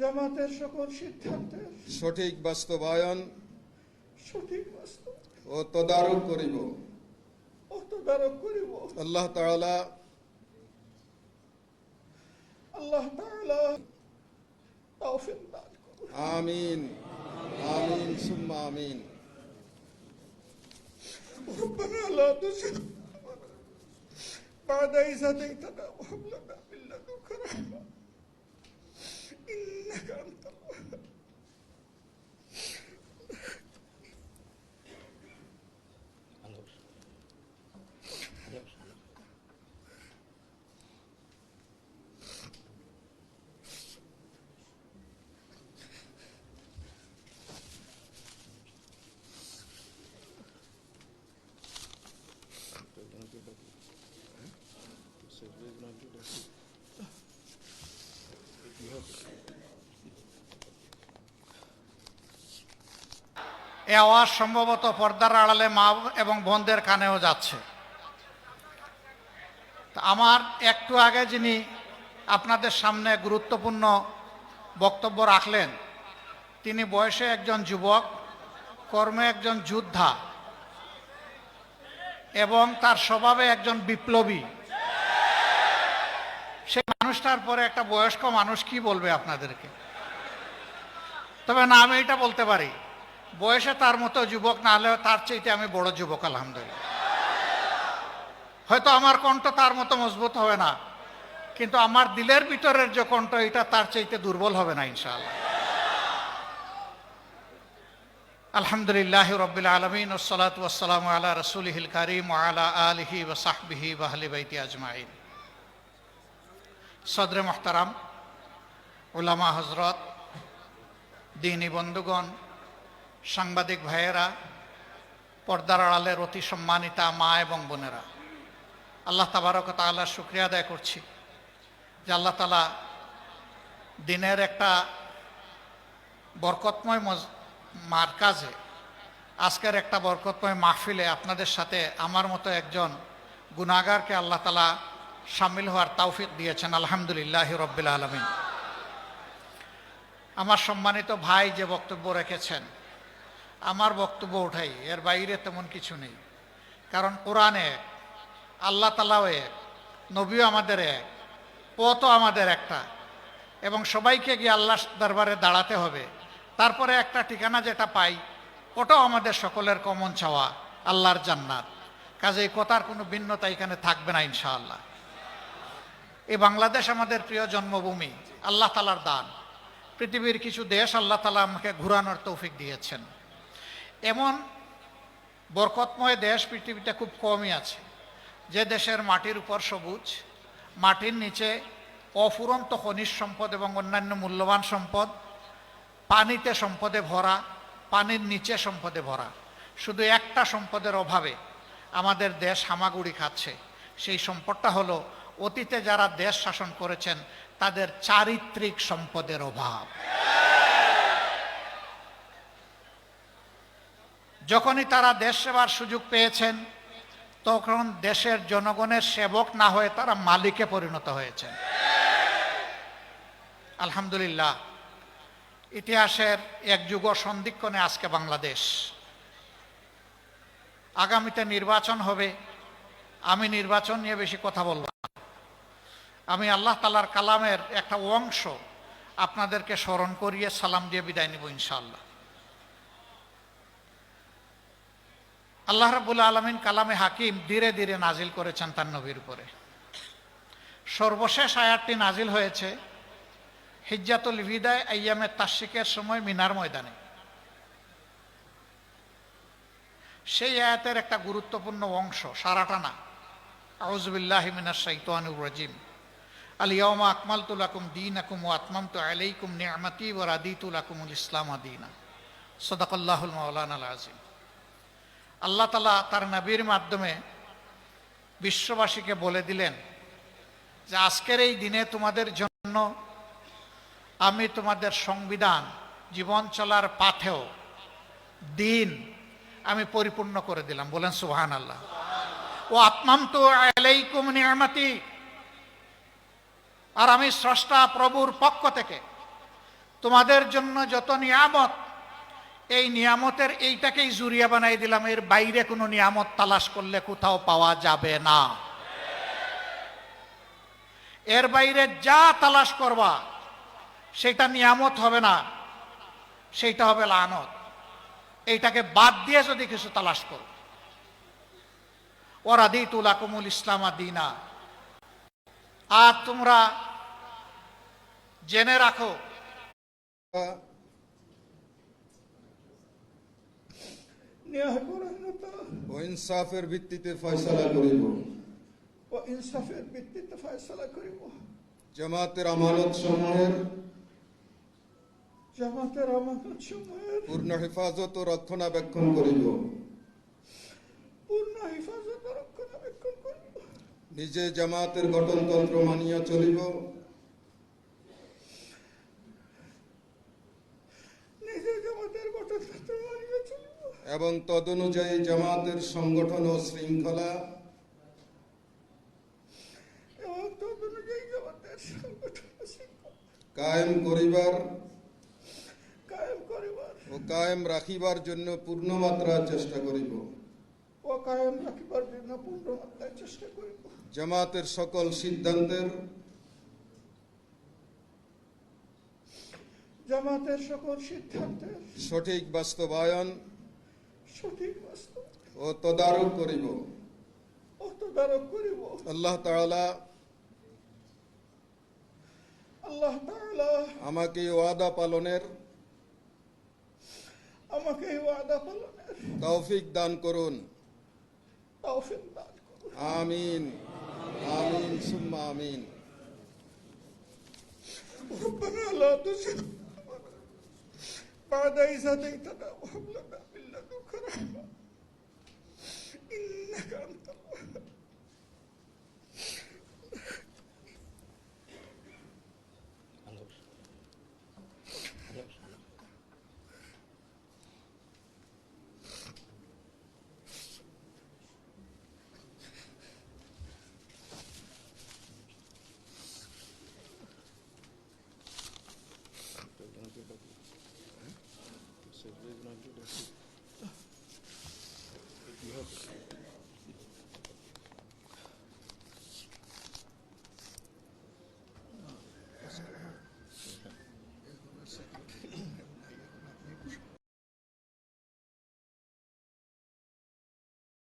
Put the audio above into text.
জামাতের সকল সিদ্ধান্তের সঠিক বাস্তবায়ন সঠিক বাস্তব ও তদারক করিব ও তদারক করিব আল্লাহ তাআলা আল্লাহ তাআলা তৌফিক দান করুন আমিন আমিন সুম্মা আমিন ربنا لا تزغ قلوبنا بعد إذ هديتنا وهب لنا এ আওয়াজ সম্ভবত পর্দার আড়ালে মা এবং বোনদের কানেও যাচ্ছে। আমার একটু আগে যিনি আপনাদের সামনে গুরুত্বপূর্ণ বক্তব্য রাখলেন, তিনি বয়সে একজন যুবক, কর্মে একজন যোদ্ধা এবং তার স্বভাবে একজন বিপ্লবী। মানুষটার পরে একটা বয়স্ক মানুষ কি বলবে আপনাদেরকে? তবে না, আমি এটা বলতে পারি। বয়সে তার মতো যুবক না হলেও তার চাইতে আমি বড় যুবক, আলহামদুলিল্লাহ। হয়তো আমার কণ্ঠ তার মতো মজবুত হবে না, কিন্তু আমার দিলের ভিতরের যে কণ্ঠ, এটা তার চাইতে দুর্বল হবে না, ইনশাআল্লাহ। আলহামদুলিল্লাহ রবিল আলমিন ওসলাত ওসালাম আলা রসুলহিল করিম আলা আলহি ওসাহবিহি বাহলি বাইতি আজমাইন। সদরে মোহতারাম, উলামা হজরত দিনী বন্ধুগণ, সাংবাদিক ভাইয়েরা, পর্দার আড়ালের অতি সম্মানিতা মা এবং বোনেরা, আল্লাহ তাবারক তাল্লাহ শুক্রিয়া আদায় করছি যে আল্লাহ তালা দিনের একটা বরকতময় মজ মার্কাজে আজকের একটা বরকতময় মাহফিলে আপনাদের সাথে আমার মতো একজন গুণাগারকে আল্লাহ তালা সামিল হওয়ার তৌফিক দিয়েছেন, আলহামদুলিল্লাহ রব্বিল আলমিন। আমার সম্মানিত ভাই যে বক্তব্য রেখেছেন, আমার বক্তব্য ওঠাই, এর বাইরে তেমন কিছু নেই। কারণ কোরআন আল্লাহ তালাও এক, নবীও আমাদের এক, পথও আমাদের একটা। এবং সবাইকে গিয়ে আল্লাহ দরবারে দাঁড়াতে হবে। তারপরে একটা ঠিকানা যেটা পাই, ওটাও আমাদের সকলের কমন চাওয়া, আল্লাহর জান্নাত। কাজে এই কথার কোনো ভিন্নতা এখানে থাকবে না, ইনশাআল্লাহ। এই বাংলাদেশ আমাদের প্রিয় জন্মভূমি, আল্লাহ তালার দান। পৃথিবীর কিছু দেশ আল্লাহ তালা আমাকে ঘুরানোর তৌফিক দিয়েছেন। এমন বরকতময় দেশ পৃথিবীতে খুব কমই আছে। যে দেশের মাটির উপর সবুজ, মাটির নিচে অফুরন্ত খনিজ সম্পদ এবং অন্যান্য মূল্যবান সম্পদ, পানিতে সম্পদে ভরা, পানির নিচে সম্পদে ভরা। শুধু একটা সম্পদের অভাবে আমাদের দেশ হামাগুড়ি খাচ্ছে। সেই সম্পদটা হলো অতীতে যারা দেশ শাসন করেছেন, তাদের চারিত্রিক সম্পদের অভাব। যখনই তারা দেশ সেবার সুযোগ পেয়েছেন, তখন দেশের জনগণের সেবক না হয়ে তারা মালিকে পরিণত হয়েছেন। আলহামদুলিল্লাহ, ইতিহাসের এক যুগ সন্ধিক্ষণে আজকে বাংলাদেশ। আগামীতে নির্বাচন হবে, আমি নির্বাচন নিয়ে বেশি কথা বলব না। আমি আল্লাহ তালার কালামের একটা অংশ আপনাদেরকে স্মরণ করিয়ে সালাম দিয়ে বিদায় নিব ইনশাআল্লাহ। আল্লাহ রাবুল আলমিন কালামে হাকিম ধীরে ধীরে নাজিল করেছেন তার নবীর উপরে। সর্বশেষ আয়াতটি নাজিল হয়েছে, হিজ্জাতুল বিদায় আয়ামে তাসিকের সময় মিনার ময়দানে। সেই আয়াতের একটা গুরুত্বপূর্ণ অংশ, সারাটা না। আউজবিল্লাহ মিনার সাইতানুর রাজিম। আলিয়াউমা আকমাল তুলাকুম দিন আকুম ও আতমাম তো আলাইকুম নিয়ামাতি ও রাদিতুল আকুমুল ইসলাম আদিনা সদাকল্লাহুল মৌলান আল আজিম আল্লাহ তালা তার নবীর মাধ্যমে বিশ্ববাসীকে বলে দিলেন যে আজকের এই দিনে তোমাদের জন্য আমি তোমাদের সংবিধান, জীবন চলার পাথেও দিন আমি পরিপূর্ণ করে দিলাম। বলেন সুহান আল্লাহ ও আত্মাম তো আলাইকুম নিয়ামাতি আর আমি স্রষ্টা প্রভুর পক্ষ থেকে তোমাদের জন্য যত নিয়ামত, এই নিয়ামতের এইটাকেই জুরিয়া বানাই দিলাম। এর বাইরে কোনো নিয়ামত তালাশ করলে কোথাও পাওয়া যাবে না। এর বাইরে যা তালাশ করবা, সেটা নিয়ামত হবে না সেইটা হবে লানত। এইটাকে বাদ দিয়ে যদি কিছু তালাশ করো। ওরা দি তুলাকুমুল ইসলামা দিনা। আর তোমরা জেনে রাখো। ও ইনসাফের ভিত্তিতে ফয়সালা করিব। ও ইনসাফের ভিত্তিতে ফয়সলা করিব। জামাতের আমানত সমূহের জামাতের আমানত সমূহের পূর্ণ হেফাজত ও রক্ষণাবেক্ষণ করিব। পূর্ণ হেফাজত ও রক্ষণাবেক্ষণ করিব নিজে জামাতের গঠনতন্ত্র মানিয়া চলিব। এবং তদনুযায়ী জামাতের সংগঠন ও শৃঙ্খলা। জামাতের সংগঠন ও শৃঙ্খলা। কায়েম করিবার কায়েম করিবার। ও কায়েম রাখিবার জন্য পূর্ণমাত্রা চেষ্টা করিব। ও কায়েম রাখিবার জন্য পূর্ণ চেষ্টা করিব। জামাতের সকল সিদ্ধান্তের জামাতের সকল সিদ্ধান্তের সঠিক বাস্তবায়ন সঠিক বাস্তব ও তদারক করিব। ও তদারক করিব। আল্লাহ তাআলা আল্লাহ তাআলা আমাকে ওয়াদা পালনের আমাকে ওয়াদা পালনের তৌফিক দান করুন। তৌফিক দান করুন আমিন আমিন সুম্মা আমিন ربنا لا تزغ بعد إذ هديتنا وهب لنا من لدنك رحمة إنك أنت If you have